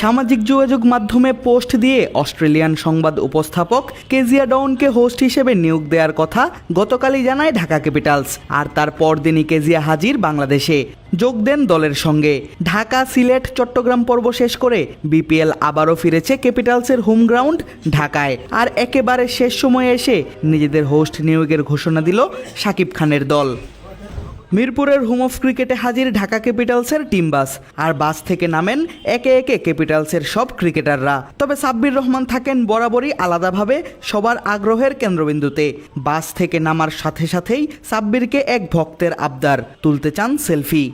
সামাজিক যোগাযোগ মাধ্যমে পোস্ট দিয়ে অস্ট্রেলিয়ান সংবাদ উপস্থাপক কেজিয়া ডনকে হোস্ট হিসেবে নিয়োগ দেওয়ার কথা গতকালই জানায় ঢাকা ক্যাপিটালস, আর তার পরদিনই কেজিয়া হাজির বাংলাদেশে। যোগ দেন দলের সঙ্গে। ঢাকা, সিলেট, চট্টগ্রাম পর্ব শেষ করে বিপিএল আবারও ফিরেছে ক্যাপিটালসের হোম গ্রাউন্ড ঢাকায়, আর একেবারে শেষ সময়ে এসে নিজেদের হোস্ট নিয়োগের ঘোষণা দিল শাকিব খানের দল। মিরপুরের হোম অফ ক্রিকেটে হাজির ঢাকা ক্যাপিটালসের টিম বাস। আর বাস থেকে নামেন একে একে ক্যাপিটালসের সব ক্রিকেটাররা। তবে সাব্বির রহমান থাকেন বরাবরই আলাদাভাবে সবার আগ্রহের কেন্দ্রবিন্দুতে। বাস থেকে নামার সাথে সাথেই সাব্বিরকে এক ভক্তের আবদার, তুলতে চান সেলফি।